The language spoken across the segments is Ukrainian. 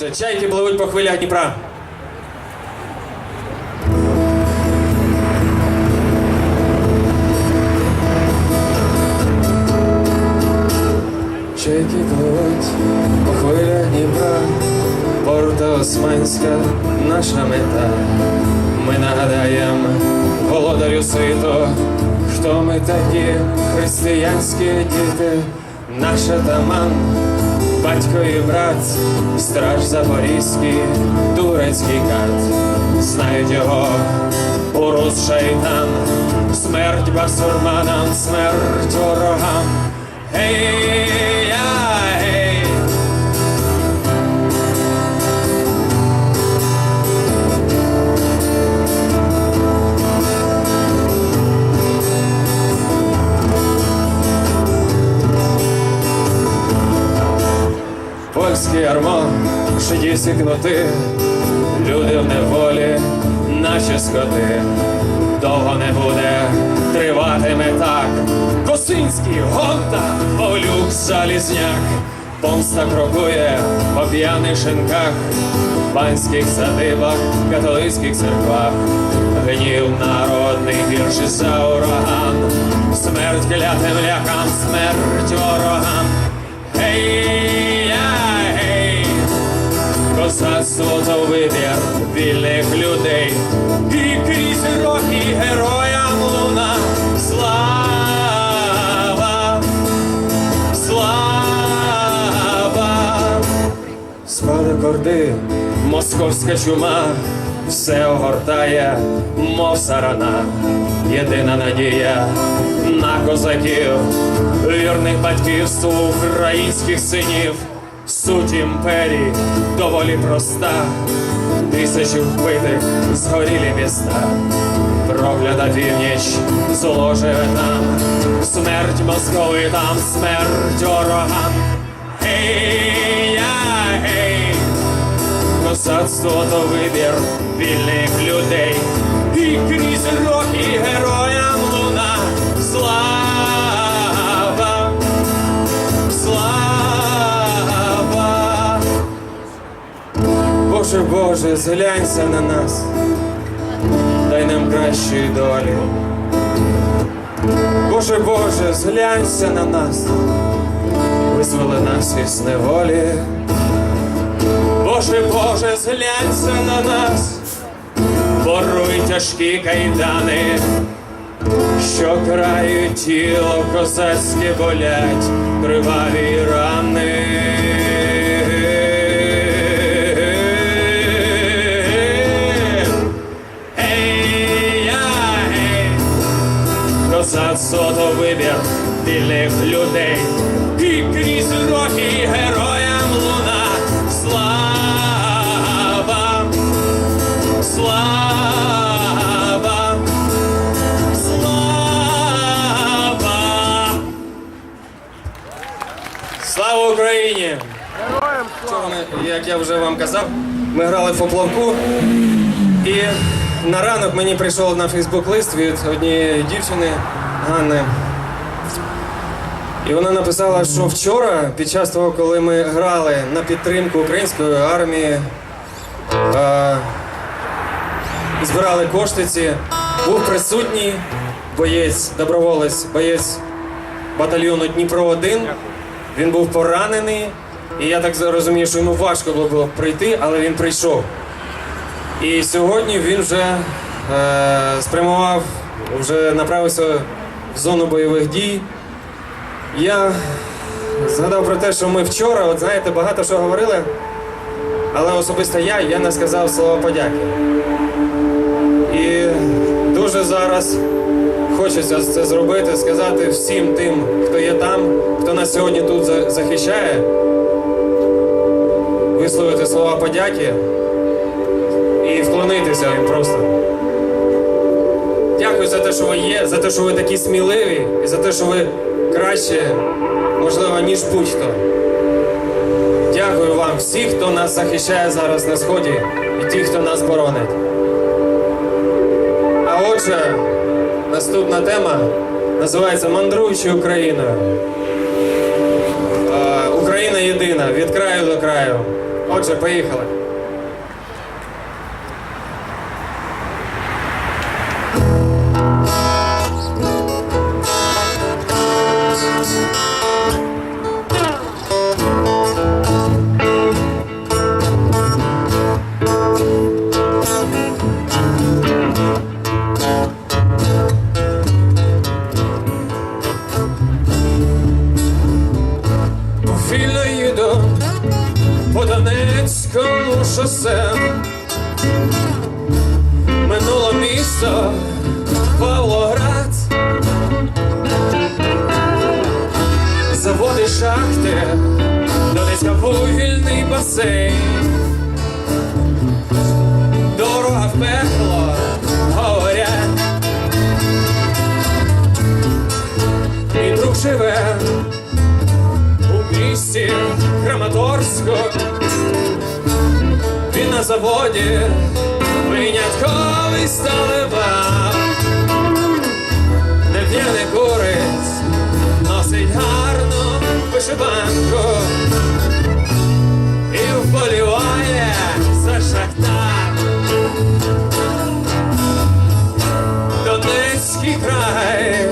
Отже, чайки пливуть по хвилях Дніпра. Чайки пливуть по хвилях Дніпра, порта Османська наша мета. Ми нагадаємо володарю світу, хто ми такі християнські діти, наш атаман, батько і брат, страж запорізький, турецький кат, знають його урус шайтан, смерть басурманам, смерть ворогам. Гей, польський армон, шидісі кнути, люди в неволі, наші скоти. Довго не буде, триватиме так. Косинський, Гонта, Павлюк, Залізняк, помста крокує по п'яних шинках, панських садибах, католицьких церквах, гнів народний гірший за ураган, смерть клятим ляхам, смерть ворогам. Гей, козацтво то вибір вільних людей, і крізь роки героям луна. Слава, слава, спали корди, московська чума, все огортає, мов сарана, єдина надія на козаків, вірних батьківству українських синів. Суть імперії доволі проста, тисячі вбитих згорілі міста, проклята північ зло живе там, смерть московитам, смерть ворогам. Гей, я, гей, козацтво то вибір вільних людей, і крізь роки Боже, зглянься на нас, дай нам кращої долі. Боже, Боже, зглянься на нас, визволи нас із неволі. Боже, Боже, зглянься на нас, поруй тяжкі кайдани, що крають тіло козацьке болять, криваві рани. Вибір вільних людей, і крізь роки героям луна. Слава, слава, слава. Слава Україні! Ми, як я вже вам казав, ми грали в поплавку. І на ранок мені прийшов на Фейсбук лист від однієї дівчини Ганни. І вона написала, що вчора, під час того, коли ми грали на підтримку української армії, е, збирали кошти ці, був присутній боєць, доброволець, боєць батальйону Дніпро 1 Він був поранений, і я так розумію, що йому важко було прийти, але він прийшов. І сьогодні він вже е, спрямував, вже направився в зону бойових дій. Я згадав про те, що ми вчора, от знаєте, багато що говорили, але особисто я, я не сказав слова подяки. І дуже зараз хочеться це зробити, сказати всім тим, хто є там, хто нас сьогодні тут захищає, висловити слова подяки і вклонитися їм просто. Дякую за те, що ви є, за те, що ви такі сміливі, і за те, що ви краще, можливо, ніж будь-хто. Дякую вам всіх, хто нас захищає зараз на сході, і ті, хто нас боронить. А отже, наступна тема називається Мандруючи Україною. Е, Україна єдина від краю до краю. Отже, поїхали. Шахти, Донецька вугільний басейн. Дорога в пекло, говорять Мій друг живе у місті Краматорську. Він на заводі винятковий сталева. Не п'є не курить, носить гарну вишиванку І вболіває за шахтар. Донецький край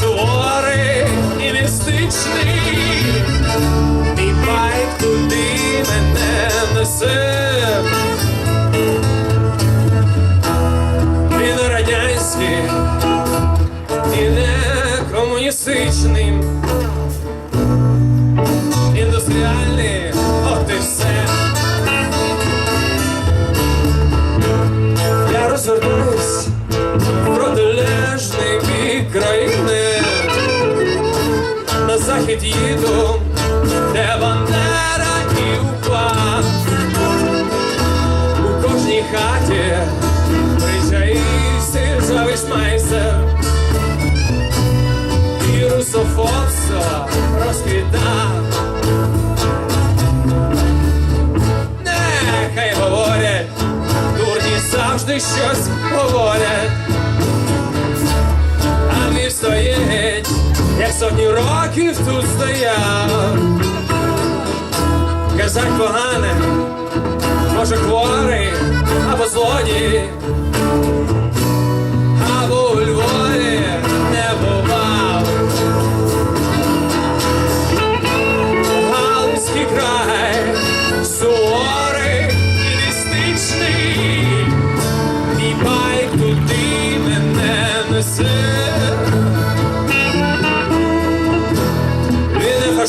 суворий і містичний. Мій байк туди мене несе. Він радянський і не комуністичний На років тут стояв. Казать погане, може хворий або злодій,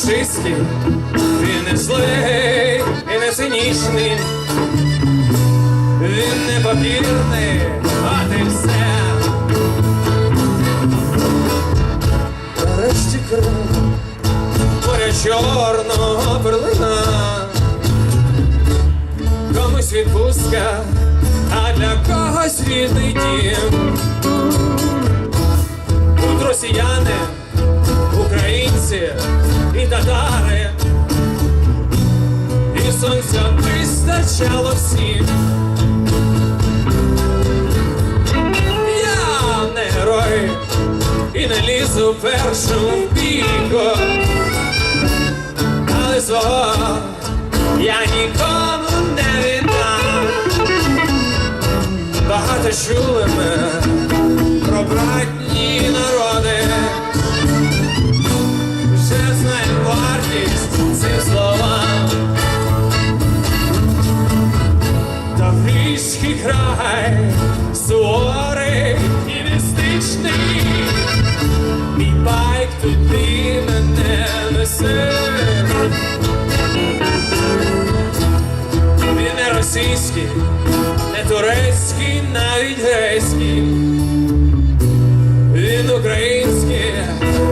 Не він не злий і не цинічний, він не папірний, а ти все. Нарешті край, моря чорного перлина, комусь відпустка, а для когось рідний дім. Тут росіяни, українці сонця вистачало всім. Я не герой і не лізу першим в бійку, але свого я нікому не віддам. Багато чули ми про братні несе. Він не російський, не турецький, навіть грецький. Він український,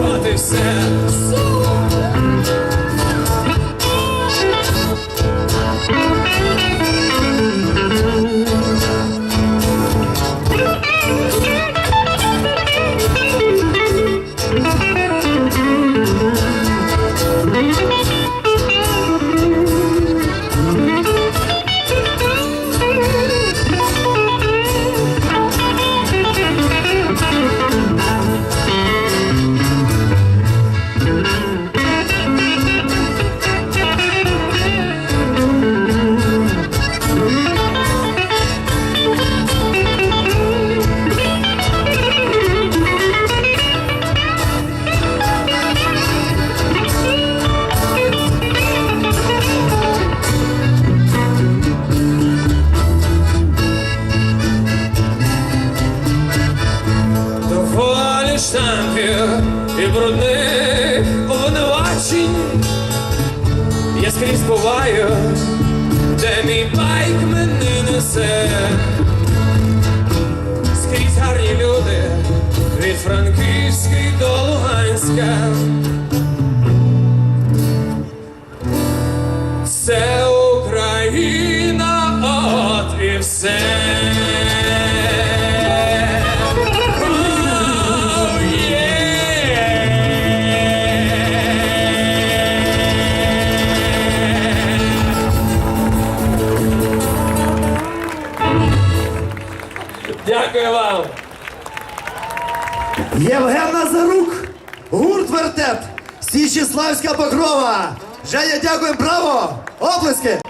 от і все. Дякую вам. Євген Назарук, гурт вертет, Січіславська покрова. Женя, дякую, браво! Оплески!